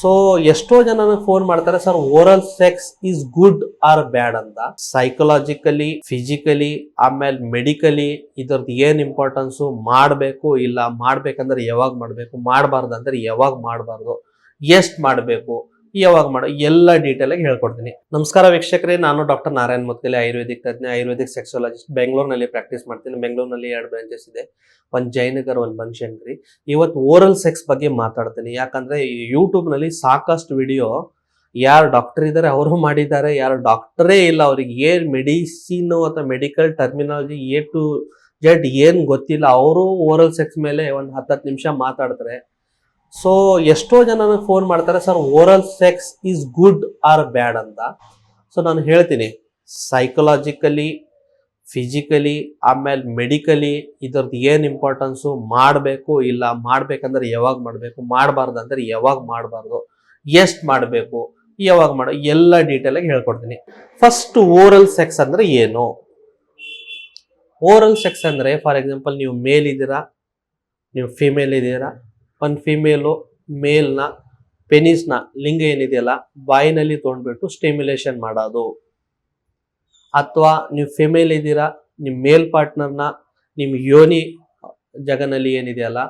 So ಎಷ್ಟೋ ಜನ phone ಮಾಡ್ತಾರೆ sir oral sex is good or bad ಅಂತ. ಸೈಕಲಾಜಿಕಲಿ ಫಿಸಿಕಲಿ ಆಮೇಲೆ ಮೆಡಿಕಲಿ ಇದರದ್ದು ಏನ್ ಇಂಪಾರ್ಟೆನ್ಸು ಮಾಡಬೇಕು ಇಲ್ಲ, ಮಾಡ್ಬೇಕಂದ್ರೆ ಯಾವಾಗ ಮಾಡಬೇಕು? ಮಾಡಬಾರ್ದು ಅಂದ್ರೆ ಯಾವಾಗ ಮಾಡಬಾರ್ದು? ಎಷ್ಟು ಮಾಡಬೇಕು? ಯಾವಾಗ ಮಾಡೋ ಎಲ್ಲ ಡೀಟೇಲ್ ಆಗಿ ಹೇಳ್ಕೊಡ್ತೀನಿ. ನಮಸ್ಕಾರ ವೀಕ್ಷಕರೇ, ನಾನು ಡಾಕ್ಟರ್ ನಾರಾಯಣ್ ಮುದ್ಗಲೆ ಆಯುರ್ವೇದಿಕ್ ತಜ್ಞ, ಆಯುರ್ವೇದಿಕ್ ಸೆಕ್ಸಾಲಜಿಸ್ಟ್ ಬೆಂಗಳೂರಿನಲ್ಲಿ ಪ್ರಾಕ್ಟೀಸ್ ಮಾಡ್ತೀನಿ. ಬೆಂಗಳೂರಿನಲ್ಲಿ ಎರಡು ಬ್ರಾಂಚಸ್ ಇದೆ. ಒಂದು ಜೈನಗರ್, ಒಂದು ಬನಶಂಕರಿ. ಇವತ್ತು ಓರಲ್ ಸೆಕ್ಸ್ ಬಗ್ಗೆ ಮಾತಾಡ್ತೀನಿ. ಯಾಕಂದ್ರೆ ಯೂಟ್ಯೂಬ್ನಲ್ಲಿ ಸಾಕಷ್ಟು ವಿಡಿಯೋ ಯಾರು ಡಾಕ್ಟರ್ ಇದ್ದಾರೆ ಅವರು ಮಾಡಿದ್ದಾರೆ. ಯಾರು ಡಾಕ್ಟರೇ ಇಲ್ಲ, ಅವ್ರಿಗೆ ಏನ್ ಮೆಡಿಸಿನ್ ಅಥವಾ medical terminology A to Z ಏನ್ ಗೊತ್ತಿಲ್ಲ, ಅವರು ಓರಲ್ ಸೆಕ್ಸ್ ಮೇಲೆ ಒಂದು ಹತ್ತತ್ತು ನಿಮಿಷ ಮಾತಾಡ್ತಾರೆ. ಸೊ ಎಷ್ಟೋ ಜನ ಫೋನ್ ಮಾಡ್ತಾರೆ sir oral sex is good or bad ಅಂತ. ಸೊ ನಾನು ಹೇಳ್ತೀನಿ ಸೈಕಲಾಜಿಕಲಿ ಫಿಸಿಕಲಿ ಆಮೇಲೆ ಮೆಡಿಕಲಿ ಇದ್ರದ್ದು ಏನು ಇಂಪಾರ್ಟೆನ್ಸು ಮಾಡಬೇಕು, ಇಲ್ಲ ಮಾಡ್ಬೇಕಂದ್ರೆ ಯಾವಾಗ ಮಾಡಬೇಕು? ಮಾಡಬಾರ್ದು ಅಂದರೆ ಯಾವಾಗ ಮಾಡಬಾರ್ದು? ಎಷ್ಟು ಮಾಡಬೇಕು? ಯಾವಾಗ ಮಾಡೋ, ಎಲ್ಲ ಡೀಟೇಲ್ ಆಗಿ ಹೇಳ್ಕೊಡ್ತೀನಿ. ಫಸ್ಟ್ ಓರಲ್ ಸೆಕ್ಸ್ ಅಂದ್ರೆ ಏನು? ಓರಲ್ ಸೆಕ್ಸ್ ಅಂದ್ರೆ ಫಾರ್ ಎಕ್ಸಾಂಪಲ್ ನೀವು ಮೇಲ್ ಇದ್ದೀರಾ, ನೀವು ಫಿಮೇಲ್ ಇದ್ದೀರಾ ಒಂದು ಫಿಮೇಲು ಮೇಲ್ನ ಪೆನಿಸ್ನ ಲಿಂಗ ಏನಿದೆಯಲ್ಲ, ಬಾಯಿನಲ್ಲಿ ತೊಗೊಂಡ್ಬಿಟ್ಟು ಸ್ಟಿಮ್ಯುಲೇಷನ್ ಮಾಡೋದು. ಅಥವಾ ನೀವು ಫಿಮೇಲ್ ಇದ್ದೀರಾ, ನಿಮ್ಮ ಮೇಲ್ ಪಾರ್ಟ್ನರ್ನ ನಿಮ್ಮ ಯೋನಿ ಜಗನಲ್ಲಿ ಏನಿದೆಯಲ್ಲ,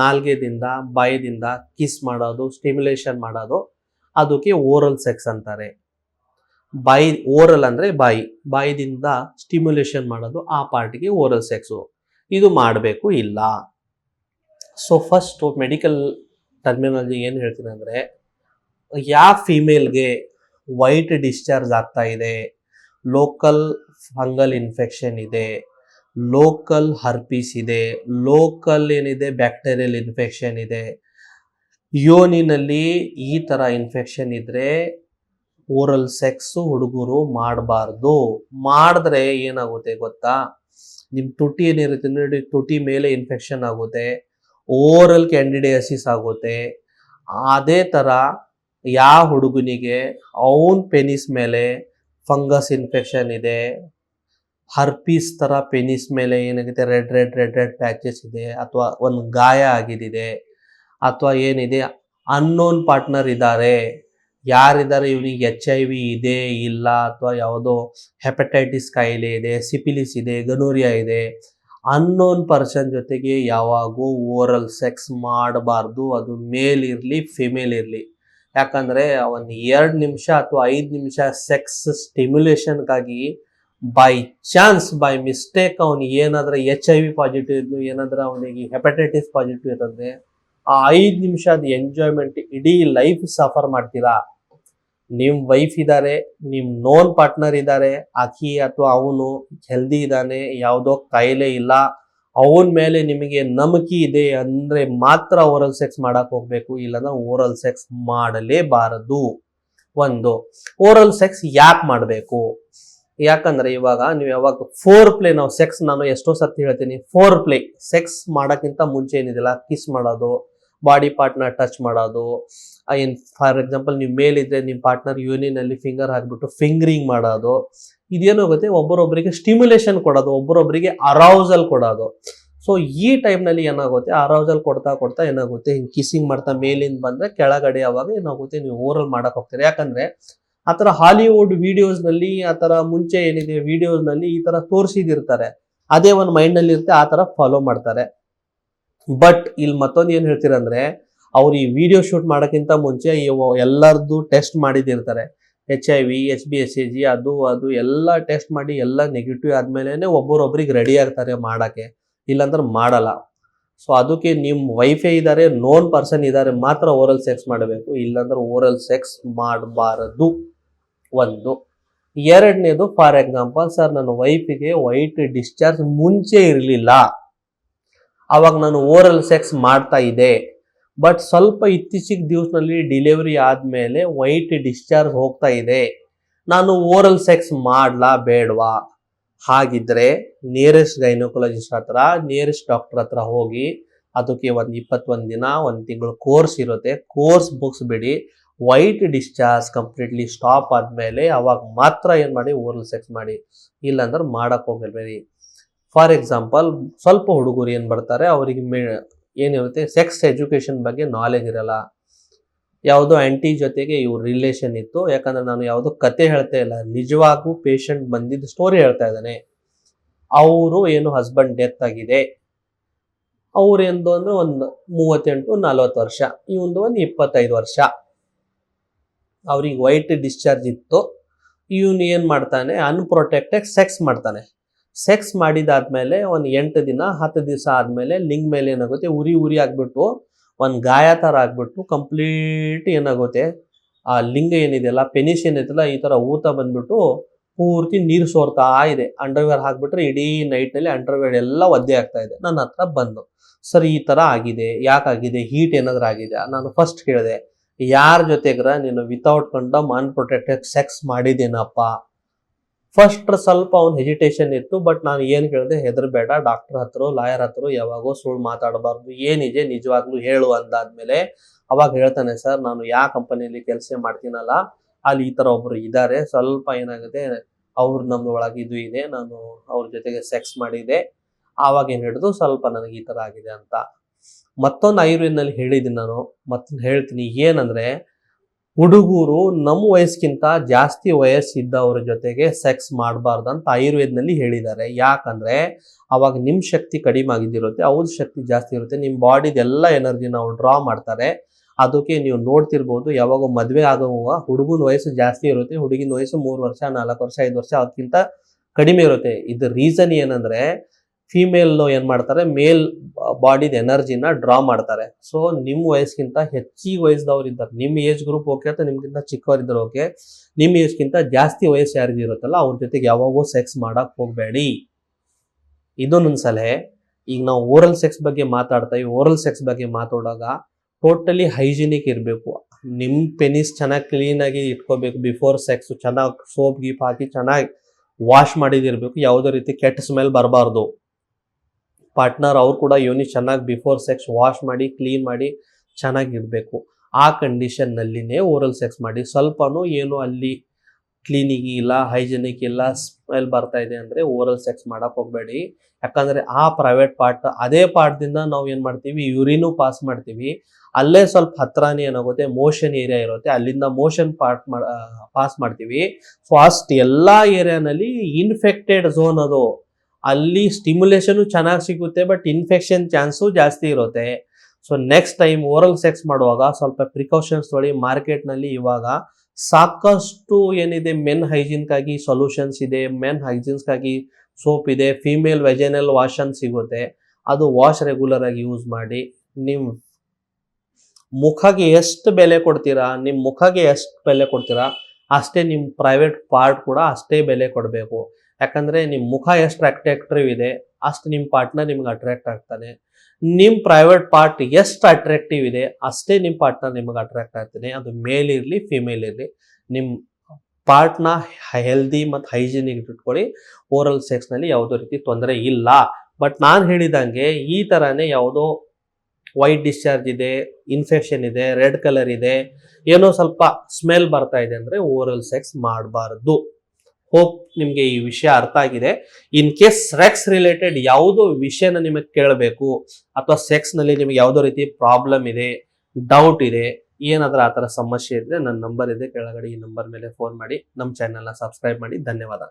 ನಾಲ್ಗೆದಿಂದ ಬಾಯದಿಂದ ಕಿಸ್ ಮಾಡೋದು ಸ್ಟಿಮ್ಯುಲೇಷನ್ ಮಾಡೋದು, ಅದಕ್ಕೆ ಓರಲ್ ಸೆಕ್ಸ್ ಅಂತಾರೆ. ಬಾಯಿ ಓರಲ್ ಅಂದರೆ ಬಾಯಿ ಬಾಯಿದಿಂದ ಸ್ಟಿಮ್ಯುಲೇಷನ್ ಮಾಡೋದು, ಆ ಪಾರ್ಟಿಗೆ ಓರಲ್ ಸೆಕ್ಸು ಇದು ಮಾಡಬೇಕು ಇಲ್ಲ. ಸೊ ಫಸ್ಟ್ ಮೆಡಿಕಲ್ ಟರ್ಮಿನಾಲಜಿ ಏನು ಹೇಳ್ತೀನಿ ಅಂದರೆ ಯಾವ ಫಿಮೇಲ್ಗೆ ವೈಟ್ ಡಿಸ್ಚಾರ್ಜ್ ಆಗ್ತಾ ಇದೆ ಲೋಕಲ್ ಫಂಗಲ್ ಇನ್ಫೆಕ್ಷನ್ ಇದೆ ಲೋಕಲ್ ಹರ್ಪೀಸ್ ಇದೆ ಲೋಕಲ್ ಏನಿದೆ ಬ್ಯಾಕ್ಟೀರಿಯಲ್ ಇನ್ಫೆಕ್ಷನ್ ಇದೆ, ಯೋನಿನಲ್ಲಿ ಈ ಥರ ಇನ್ಫೆಕ್ಷನ್ ಇದ್ರೆ ಓರಲ್ ಸೆಕ್ಸು ಹುಡುಗರು ಮಾಡಬಾರ್ದು. ಮಾಡಿದ್ರೆ ಏನಾಗುತ್ತೆ ಗೊತ್ತಾ? ನಿಮ್ಮ ತುಟಿ ಏನಿರುತ್ತೆ, ನೋಡಿ, ತುಟಿ ಮೇಲೆ ಇನ್ಫೆಕ್ಷನ್ ಆಗುತ್ತೆ. ಓರಲ್ ಕ್ಯಾಂಡಿಡೇಸಿಸ್ ಆಗುತ್ತೆ ಅದೇ ಥರ ಯಾವ ಹುಡುಗನಿಗೆ ಅವನ್ ಪೆನಿಸ್ ಮೇಲೆ ಫಂಗಸ್ ಇನ್ಫೆಕ್ಷನ್ ಇದೆ. ಹರ್ಪೀಸ್ ಥರ ಪೆನಿಸ್ ಮೇಲೆ ಏನಾಗುತ್ತೆ, red red red red patches ಇದೆ ಅಥವಾ ಒಂದು ಗಾಯ ಆಗಿದ್ದಿದೆ ಅಥವಾ ಏನಿದೆ, ಅನ್ನೋನ್ ಪಾರ್ಟ್ನರ್ ಇದ್ದಾರೆ ಯಾರಿದ್ದಾರೆ ಇವನಿಗೆ ಎಚ್ ಐ ವಿ ಇದೆ, ಇಲ್ಲ, ಅಥವಾ ಯಾವುದೋ ಹೆಪಟೈಟಿಸ್ ಕಾಯಿಲೆ ಇದೆ ಸಿಪಿಲಿಸ್ ಇದೆ, ಗನೋರಿಯಾ ಇದೆ. ಅನ್ನೋನ್ ಪರ್ಸನ್ ಜೊತೆಗೆ ಯಾವಾಗೂ ಓರಲ್ ಸೆಕ್ಸ್ ಮಾಡಬಾರ್ದು, ಅದು ಮೇಲ್ ಇರಲಿ ಫಿಮೇಲ್ ಇರಲಿ. ಯಾಕಂದರೆ ಅವನು ಎರಡು ನಿಮಿಷ ಅಥವಾ ಐದು ನಿಮಿಷ ಸೆಕ್ಸ್ ಸ್ಟಿಮ್ಯುಲೇಷನ್ಗಾಗಿ ಬೈ ಚಾನ್ಸ್ ಬೈ ಮಿಸ್ಟೇಕ್ ಅವನು ಏನಾದರೂ ಎಚ್ ಐ ವಿ ಪಾಸಿಟಿವ್ ಇದ್ದು ಏನಾದರೂ ಅವನಿಗೆ ಹೆಪಟೈಟಿಸ್ ಪಾಸಿಟಿವ್ ಇರುತ್ತೆ ಆ ಐದು ನಿಮಿಷದ ಎಂಜಾಯ್ಮೆಂಟ್ ಇಡೀ ಲೈಫ್ ಸಫರ್ ಮಾಡ್ತೀರಾ? ನಿಮ್ ವೈಫ್ ಇದ್ದಾರೆ ನಿಮ್ಮ ನೋನ್ ಪಾರ್ಟ್ನರ್ ಇದ್ದಾರೆ ಆಕಿ ಅಥವಾ ಅವನು ಹೆಲ್ದಿ ಇದ್ದಾನೆ, ಯಾವುದೋ ಕಾಯಿಲೆ ಇಲ್ಲ, ಅವನ ಮೇಲೆ ನಿಮಗೆ ನಂಬಿಕೆ ಇದೆ ಅಂದ್ರೆ ಮಾತ್ರ ಓರಲ್ ಸೆಕ್ಸ್ ಮಾಡಕ್ ಹೋಗಬೇಕು, ಇಲ್ಲಾಂದ್ರೆ ಓರಲ್ ಸೆಕ್ಸ್ ಮಾಡಲೇಬಾರದು. ಒಂದು ಓರಲ್ ಸೆಕ್ಸ್ ಯಾಕೆ ಮಾಡಬೇಕು? ಯಾಕಂದ್ರೆ ಇವಾಗ ನೀವು ಯಾವಾಗ ಫೋರ್ ಪ್ಲೇ ನಾವು ಸೆಕ್ಸ್ ನಾನು ಎಷ್ಟೋ ಸತಿ ಹೇಳ್ತೀನಿ ಫೋರ್ ಪ್ಲೇ ಸೆಕ್ಸ್ ಮಾಡೋಕ್ಕಿಂತ ಮುಂಚೆ ಏನಿದೆಯಲ್ಲ ಕಿಸ್ ಮಾಡೋದು ಬಾಡಿ ಪಾರ್ಟ್ನ ಟಚ್ ಮಾಡೋದು ಏನು ಫಾರ್ ಎಕ್ಸಾಂಪಲ್ ನೀವು ಮೇಲಿದ್ರೆ ನಿಮ್ಮ ಪಾರ್ಟ್ನರ್ ಯೂನಿಯನಲ್ಲಿ ಫಿಂಗರ್ ಹಾಕ್ಬಿಟ್ಟು ಫಿಂಗರಿಂಗ್ ಮಾಡೋದು. ಇದೇನಾಗುತ್ತೆ ಒಬ್ಬರೊಬ್ಬರಿಗೆ ಸ್ಟಿಮ್ಯುಲೇಷನ್ ಕೊಡೋದು ಒಬ್ಬರೊಬ್ಬರಿಗೆ ಅರೌಸಲ್ ಕೊಡೋದು. ಸೊ ಈ ಟೈಮ್ನಲ್ಲಿ ಏನಾಗುತ್ತೆ ಅರೌಸಲ್ ಕೊಡ್ತಾ ಕೊಡ್ತಾ ಏನಾಗುತ್ತೆ, ಹಿಂಗೆ ಕಿಸ್ಸಿಂಗ್ ಮಾಡ್ತಾ ಮೇಲಿಂದ ಬಂದ್ರೆ ಕೆಳಗಡೆ ಅವಾಗ ಏನಾಗುತ್ತೆ, ನೀವು ಓರಲ್ ಮಾಡಕ್ ಹೋಗ್ತೀರಿ. ಯಾಕಂದ್ರೆ, ಆ ಥರ ಹಾಲಿವುಡ್ ವೀಡಿಯೋಸ್ನಲ್ಲಿ ಆ ಥರ ಮುಂಚೆ ಏನಿದೆ ವೀಡಿಯೋಸ್ನಲ್ಲಿ ಈ ಥರ ತೋರಿಸಿದಿರ್ತಾರೆ. ಅದೇ ಒಂದು ಮೈಂಡಲ್ಲಿ ಇರುತ್ತೆ ಆ ಥರ ಫಾಲೋ ಮಾಡ್ತಾರೆ. ಬಟ್ ಇಲ್ಲಿ ಮತ್ತೊಂದು ಏನು ಹೇಳ್ತೀರಂದ್ರೆ ಅವ್ರು ಈ ವಿಡಿಯೋ ಶೂಟ್ ಮಾಡೋಕ್ಕಿಂತ ಮುಂಚೆ ಎಲ್ಲರದು test ಮಾಡಿದ್ದಿರ್ತಾರೆ H I V H B S A G ಅದು ಅದು ಎಲ್ಲ ಟೆಸ್ಟ್ ಮಾಡಿ ಎಲ್ಲ ನೆಗೆಟಿವ್ ಆದ್ಮೇಲೆ ಒಬ್ಬರೊಬ್ರಿಗೆ ರೆಡಿ ಆಗ್ತಾರೆ ಮಾಡೋಕ್ಕೆ. ಇಲ್ಲಾಂದ್ರೆ ಮಾಡಲ್ಲ. ಸೊ ಅದಕ್ಕೆ ನಿಮ್ಮ ವೈಫೈ ಇದ್ದಾರೆ ನೋನ್ ಪರ್ಸನ್ ಇದ್ದಾರೆ ಮಾತ್ರ ಓರಲ್ ಸೆಕ್ಸ್ ಮಾಡಬೇಕು. ಇಲ್ಲಾಂದ್ರೆ ಓರಲ್ ಸೆಕ್ಸ್ ಮಾಡಬಾರದು. ಒಂದು. ಎರಡನೇದು ಫಾರ್ ಎಕ್ಸಾಂಪಲ್ ಸರ್ ನನ್ನ ವೈಫಿಗೆ ವೈಟ್ ಡಿಸ್ಚಾರ್ಜ್ ಮುಂಚೆ ಇರಲಿಲ್ಲ. ಅವಾಗ ನಾನು ಓರಲ್ ಸೆಕ್ಸ್ ಮಾಡ್ತಾ ಇದ್ದೆ. ಬಟ್ ಸ್ವಲ್ಪ ಇತ್ತೀಚಿಗೆ ದಿವಸದಲ್ಲಿ ಡಿಲಿವರಿ ಆದಮೇಲೆ ವೈಟ್ ಡಿಸ್ಚಾರ್ಜ್ ಹೋಗ್ತಾ ಇದೆ. ನಾನು ಓರಲ್ ಸೆಕ್ಸ್ ಮಾಡ್ಲಾ ಬೇಡವಾ? ಹಾಗಿದ್ರೆ ನಿಯರೆಸ್ಟ್ ಗೈನೋಕಾಲಜಿಸ್ಟ್ ಹತ್ರ ನಿಯರೆಸ್ಟ್ ಡಾಕ್ಟರ್ ಹತ್ರ ಹೋಗಿ ಅದಕ್ಕೆ ಒಂದು ಇಪ್ಪತ್ತೊಂದು ದಿನ, ಒಂದು ತಿಂಗಳು ಕೋರ್ಸ್ ಇರುತ್ತೆ. ಕೋರ್ಸ್ ಬುಕ್ಸ್ ಬಿಡಿ ವೈಟ್ ಡಿಸ್ಚಾರ್ಜ್ ಕಂಪ್ಲೀಟ್ಲಿ ಸ್ಟಾಪ್ ಆದಮೇಲೆ ಅವಾಗ ಮಾತ್ರ ಏನು ಮಾಡಿ ಓರಲ್ ಸೆಕ್ಸ್ ಮಾಡಿ. ಇಲ್ಲಾಂದ್ರೆ ಮಾಡೋಕ್ಕೆ ಹೋಗಿರ್ಬೇಡಿ ಫಾರ್ ಎಕ್ಸಾಂಪಲ್ ಸ್ವಲ್ಪ ಹುಡುಗರು ಏನು ಬರ್ತಾರೆ ಅವರಿಗೆ ಮೇ ಏನಿರುತ್ತೆ ಸೆಕ್ಸ್ ಎಜುಕೇಶನ್ ಬಗ್ಗೆ ನಾಲೆಜ್ ಇರಲ್ಲ. ಯಾವುದೋ ಆಂಟಿ ಜೊತೆಗೆ ಇವ್ರ ರಿಲೇಷನ್ ಇತ್ತು. ಯಾಕಂದ್ರೆ ನಾನು ಯಾವುದೋ ಕತೆ ಹೇಳ್ತಾ ಇಲ್ಲ. ನಿಜವಾಗೂ ಪೇಷಂಟ್ ಬಂದಿದ್ದ ಸ್ಟೋರಿ ಹೇಳ್ತಾ ಇದ್ದಾನೆ. ಅವರು ಏನು ಹಸ್ಬೆಂಡ್ ಡೆತ್ ಆಗಿದೆ. ಅವ್ರು ಎಂದು ಅಂದ್ರೆ ಒಂದು ಮೂವತ್ತೆಂಟು ನಲ್ವತ್ತು ವರ್ಷ. ಇವಂದು ಒಂದು ಇಪ್ಪತ್ತೈದು ವರ್ಷ. ಅವ್ರಿಗೆ ವೈಟ್ ಡಿಸ್ಚಾರ್ಜ್ ಇತ್ತು. ಇವನು ಏನು ಮಾಡ್ತಾನೆ? ಅನ್ಪ್ರೊಟೆಕ್ಟೆಡ್ ಸೆಕ್ಸ್ ಮಾಡ್ತಾನೆ. ಸೆಕ್ಸ್ ಮಾಡಿದಾದ್ಮೇಲೆ ಒಂದು ಎಂಟು ದಿನ, ಹತ್ತು ದಿವಸ ಆದಮೇಲೆ ಲಿಂಗ್ ಮೇಲೆ ಏನಾಗುತ್ತೆ, ಉರಿ ಉರಿ ಆಗ್ಬಿಟ್ಟು, ಒಂದು ಗಾಯ ಥರ ಆಗ್ಬಿಟ್ಟು ಕಂಪ್ಲೀಟ್ ಏನಾಗುತ್ತೆ, ಆ ಲಿಂಗ ಏನಿದೆಯಲ್ಲ ಪೆನಿಸ್ ಏನಿದೆಯಲ್ಲ ಈ ಥರ ಊತ ಬಂದ್ಬಿಟ್ಟು ಪೂರ್ತಿ ನೀರು ಸೋರ್ತಾ ಇದೆ. ಅಂಡರ್ವೇರ್ ಹಾಕ್ಬಿಟ್ರೆ ಇಡೀ ನೈಟ್ನಲ್ಲಿ ಅಂಡರ್ವೇರ್ ಎಲ್ಲ ಒದ್ದೆ ಆಗ್ತಾ ಇದೆ. ನನ್ನ ಹತ್ರ ಬಂದು, ಸರ್, ಈ ಥರ ಆಗಿದೆ ಯಾಕಾಗಿದೆ ಹೀಟ್ ಏನಾದ್ರೂ ಆಗಿದೆ ನಾನು ಫಸ್ಟ್ ಕೇಳಿದೆ, ಯಾರ ಜೊತೆಗ್ರ ನೀನು ವಿತೌಟ್ ಕಂಡಮ್ ಅನ್ಪ್ರೊಟೆಕ್ಟೆಡ್ ಸೆಕ್ಸ್ ಮಾಡಿದೇನಪ್ಪ ಫಸ್ಟ್ ಸ್ವಲ್ಪ ಅವ್ನು ಹೆಜಿಟೇಷನ್ ಇತ್ತು ಬಟ್ ನಾನು ಏನು ಕೇಳಿದೆ, ಹೆದರ್ಬೇಡ ಡಾಕ್ಟರ್ ಹತ್ರ ಲಾಯರ್ ಹತ್ರ ಯಾವಾಗೋ ಸುಳ್ಳು ಮಾತಾಡಬಾರ್ದು, ಏನಿದೆ ನಿಜವಾಗ್ಲೂ ಹೇಳು ಅಂದಾದ್ಮೇಲೆ ಅವಾಗ ಹೇಳ್ತಾನೆ, ಸರ್, ನಾನು ಯಾವ ಕಂಪನಿಯಲ್ಲಿ ಕೆಲಸ ಮಾಡ್ತೀನಲ್ಲ, ಅಲ್ಲಿ ಈ ಥರ ಒಬ್ಬರು ಇದ್ದಾರೆ ಸ್ವಲ್ಪ ಏನಾಗುತ್ತೆ ಅವ್ರು ನಮ್ಮ ಒಳಗೆ ಇದು ಇದೆ, ನಾನು ಅವ್ರ ಜೊತೆಗೆ ಸೆಕ್ಸ್ ಮಾಡಿದೆ, ಆವಾಗ ಏನು ಹಿಡಿದು ಸ್ವಲ್ಪ ನನಗೆ ಈ ಥರ ಆಗಿದೆ ಅಂತ. ಮತ್ತೊಂದು ಆಯುರ್ವೇದನಲ್ಲಿ ಹೇಳಿದ್ದೀನಿ ನಾನು, ಮತ್ತೊಂದು ಹೇಳ್ತೀನಿ, ಏನಂದ್ರೆ ಹುಡುಗರು ನಮ್ಮ ವಯಸ್ಸಿಗಿಂತ ಜಾಸ್ತಿ ವಯಸ್ಸಿದ್ದವ್ರ ಜೊತೆಗೆ ಸೆಕ್ಸ್ ಮಾಡಬಾರ್ದು ಅಂತ ಆಯುರ್ವೇದನಲ್ಲಿ ಹೇಳಿದ್ದಾರೆ. ಯಾಕಂದ್ರೆ ಅವಾಗ ನಿಮ್ಮ ಶಕ್ತಿ ಕಡಿಮೆ ಆಗಿದ್ದಿರುತ್ತೆ, ಅವ್ರ ಶಕ್ತಿ ಜಾಸ್ತಿ ಇರುತ್ತೆ ನಿಮ್ಮ ಬಾಡಿದೆಲ್ಲ ಎನರ್ಜಿನ ಅವ್ರು ಡ್ರಾ ಮಾಡ್ತಾರೆ. ಅದಕ್ಕೆ ನೀವು ನೋಡ್ತಿರ್ಬೋದು, ಯಾವಾಗ ಮದುವೆ ಆಗುವಾಗ ಹುಡುಗನ ವಯಸ್ಸು ಜಾಸ್ತಿ ಇರುತ್ತೆ, ಹುಡುಗಿನ ವಯಸ್ಸು ಮೂರು ವರ್ಷ, ನಾಲ್ಕು ವರ್ಷ, ಐದು ವರ್ಷ ಅದಕ್ಕಿಂತ ಕಡಿಮೆ ಇರುತ್ತೆ. ಇದು ರೀಸನ್ ಏನಂದ್ರೆ ಫಿಮೇಲ್ ಏನು ಮಾಡ್ತಾರೆ ಮೇಲ್ ಬಾಡಿದ ಎನರ್ಜಿನ ಡ್ರಾ ಮಾಡ್ತಾರೆ. ಸೊ ನಿಮ್ಮ ವಯಸ್ಸಿಗಿಂತ ಹೆಚ್ಚಿಗೆ ವಯಸ್ಸದವ್ರು ಇದ್ದಾರೆ. ನಿಮ್ಮ ಏಜ್ ಗ್ರೂಪ್ ಓಕೆ ಅಥವಾ ನಿಮ್ಗಿಂತ ಚಿಕ್ಕವರಿದ್ರು ಓಕೆ ನಿಮ್ಮ ಏಜ್ಗಿಂತ ಜಾಸ್ತಿ ವಯಸ್ಸು ಯಾರಿಗೂ ಇರುತ್ತಲ್ಲ, ಅವ್ರ ಜೊತೆಗೆ ಯಾವಾಗೋ ಸೆಕ್ಸ್ ಮಾಡಕ್ ಹೋಗಬೇಡಿ. ಇದೊಂದೊಂದು ಸಲಹೆ. ಈಗ ನಾವು ಓರಲ್ ಸೆಕ್ಸ್ ಬಗ್ಗೆ ಮಾತಾಡ್ತಾ ಇವ್ ಓರಲ್ ಸೆಕ್ಸ್ ಬಗ್ಗೆ ಮಾತಾಡೋವಾಗ ಟೋಟಲಿ ಹೈಜಿನಿಕ್ ಇರಬೇಕು. ನಿಮ್ಮ ಪೆನಿಸ್ ಚೆನ್ನಾಗಿ ಕ್ಲೀನಾಗಿ ಇಟ್ಕೋಬೇಕು. ಬಿಫೋರ್ ಸೆಕ್ಸ್ ಚೆನ್ನಾಗಿ ಸೋಪ್ ಗೀಪ್ ಹಾಕಿ ಚೆನ್ನಾಗಿ ವಾಶ್ ಮಾಡಿದಿರಬೇಕು. ಯಾವುದೇ ರೀತಿ ಕೆಟ್ಟ ಸ್ಮೆಲ್ ಬರಬಾರ್ದು. ಪಾರ್ಟ್ನರ್ ಅವ್ರು ಕೂಡ ಇವನಿ ಚೆನ್ನಾಗಿ ಬಿಫೋರ್ ಸೆಕ್ಸ್ ವಾಶ್ ಮಾಡಿ, ಕ್ಲೀನ್ ಮಾಡಿ ಚೆನ್ನಾಗಿ ಇಡಬೇಕು ಆ ಕಂಡೀಷನ್ನಲ್ಲಿನೇ ಓರಲ್ ಸೆಕ್ಸ್ ಮಾಡಿ. ಸ್ವಲ್ಪನೂ ಏನು ಅಲ್ಲಿ ಕ್ಲೀನಿಗೆ ಇಲ್ಲ, ಹೈಜಿನಿಕ್ ಇಲ್ಲ, ಸ್ಮೆಲ್ ಬರ್ತಾ ಇದೆ ಅಂದರೆ ಓರಲ್ ಸೆಕ್ಸ್ ಮಾಡೋಕೆ ಹೋಗಬೇಡಿ. ಯಾಕಂದರೆ ಆ ಪ್ರೈವೇಟ್ ಪಾರ್ಟ್, ಅದೇ ಪಾರ್ಟ್ದಿಂದ ನಾವು ಏನು ಮಾಡ್ತೀವಿ, ಯೂರಿನೂ ಪಾಸ್ ಮಾಡ್ತೀವಿ. ಅಲ್ಲೇ ಸ್ವಲ್ಪ ಹತ್ರನೇ ಏನಾಗುತ್ತೆ, ಮೋಷನ್ ಏರಿಯಾ ಇರುತ್ತೆ. ಅಲ್ಲಿಂದ ಮೋಷನ್ ಪಾರ್ಟ್ ಪಾಸ್ ಮಾಡ್ತೀವಿ. ಫಾಸ್ಟ್ ಎಲ್ಲ ಏರಿಯಾನಲ್ಲಿ ಇನ್ಫೆಕ್ಟೆಡ್ ಝೋನ್ ಅದು. ಅಲ್ಲಿ ಸ್ಟಿಮ್ಯುಲೇಷನ್ ಚೆನ್ನಾಗಿ ಸಿಗುತ್ತೆ ಬಟ್ ಇನ್ಫೆಕ್ಷನ್ ಚಾನ್ಸು ಜಾಸ್ತಿ ಇರುತ್ತೆ. So next time oral sex ಮಾಡುವಾಗ ಸ್ವಲ್ಪ ಪ್ರಿಕಾಷನ್ಸ್ ತೊಳಿ ಮಾರ್ಕೆಟ್ನಲ್ಲಿ ಇವಾಗ ಸಾಕಷ್ಟು ಏನಿದೆ ಮೆನ್ ಹೈಜೀನ್ಗಾಗಿ ಸೊಲ್ಯೂಷನ್ಸ್ ಇದೆ ಮೆನ್ ಹೈಜೀನ್ಸ್ಗಾಗಿ ಸೋಪ್ ಇದೆ ಫಿಮೇಲ್ ವೆಜೆನಲ್ ವಾಶ್ ಅನ್ ಸಿಗುತ್ತೆ. ಅದು ವಾಶ್ ರೆಗ್ಯುಲರ್ ಆಗಿ ಯೂಸ್ ಮಾಡಿ ನಿಮ್ಮ ಮುಖಗೆ ಎಷ್ಟು ಬೆಲೆ ಕೊಡ್ತೀರಾ ನಿಮ್ಮ ಮುಖಗೆ ಎಷ್ಟು ಬೆಲೆ ಕೊಡ್ತೀರಾ, ಅಷ್ಟೇ ನಿಮ್ಮ ಪ್ರೈವೇಟ್ ಪಾರ್ಟ್ ಕೂಡ ಅಷ್ಟೇ ಬೆಲೆ ಕೊಡಬೇಕು. ಯಾಕಂದ್ರೆ ನಿಮ್ಮ ಮುಖ ಎಷ್ಟು ಅಟ್ರಾಕ್ಟಿವ್ ಇದೆ, ಅಷ್ಟು ನಿಮ್ಮ ಪಾರ್ಟ್ನರ್ ನಿಮ್ಗೆ ಅಟ್ರಾಕ್ಟ್ ಆಗ್ತಾನೆ. ನಿಮ್ಮ ಪ್ರೈವೇಟ್ ಪಾರ್ಟ್ ಎಷ್ಟು ಅಟ್ರಾಕ್ಟಿವ್ ಇದೆ, ಅಷ್ಟೇ ನಿಮ್ಮ ಪಾರ್ಟ್ನರ್ ನಿಮಗೆ ಅಟ್ರಾಕ್ಟ್ ಆಗ್ತಾನೆ. ಅದು ಮೇಲ್ ಇರಲಿ ಫಿಮೇಲ್ ಇರಲಿ. ನಿಮ್ಮ ಪಾರ್ಟ್ನ ಹೆಲ್ದಿ ಮತ್ತು ಹೈಜಿನಿಕ್ ಇಟ್ಕೊಳ್ಳಿ ಓರಲ್ ಸೆಕ್ಸ್ನಲ್ಲಿ ಯಾವುದೋ ರೀತಿ ತೊಂದರೆ ಇಲ್ಲ. ಬಟ್ ನಾನು ಹೇಳಿದಂಗೆ ಈ ಥರನೇ ಯಾವುದೋ ವೈಟ್ ಡಿಸ್ಚಾರ್ಜ್ ಇದೆ ಇನ್ಫೆಕ್ಷನ್ ಇದೆ ರೆಡ್ ಕಲರ್ ಇದೆ, ಏನೋ ಸ್ವಲ್ಪ ಸ್ಮೆಲ್ ಬರ್ತಾ ಇದೆ ಅಂದರೆ ಓರಲ್ ಸೆಕ್ಸ್ ಮಾಡಬಾರ್ದು. ಹೋಪ್ ನಿಮಗೆ ಈ ವಿಷಯ ಅರ್ಥ ಆಗಿದೆ. ಇನ್ ಕೇಸ್ ಸೆಕ್ಸ್ ರಿಲೇಟೆಡ್ ಯಾವುದೋ ವಿಷಯನ ನಿಮಗೆ ಕೇಳಬೇಕು, ಅಥವಾ ಸೆಕ್ಸ್ನಲ್ಲಿ ನಿಮಗೆ ಯಾವುದೋ ರೀತಿ ಪ್ರಾಬ್ಲಮ್ ಇದೆ ಡೌಟ್ ಇದೆ, ಏನಾದ್ರೂ ಆ ಥರ ಸಮಸ್ಯೆ ಇದ್ರೆ ನನ್ನ ನಂಬರ್ ಇದೆ. ಕೆಳಗಡೆ ಈ ನಂಬರ್ ಮೇಲೆ ಫೋನ್ ಮಾಡಿ, ನಮ್ಮ ಚಾನೆಲ್ನ ಸಬ್ಸ್ಕ್ರೈಬ್ ಮಾಡಿ. ಧನ್ಯವಾದ.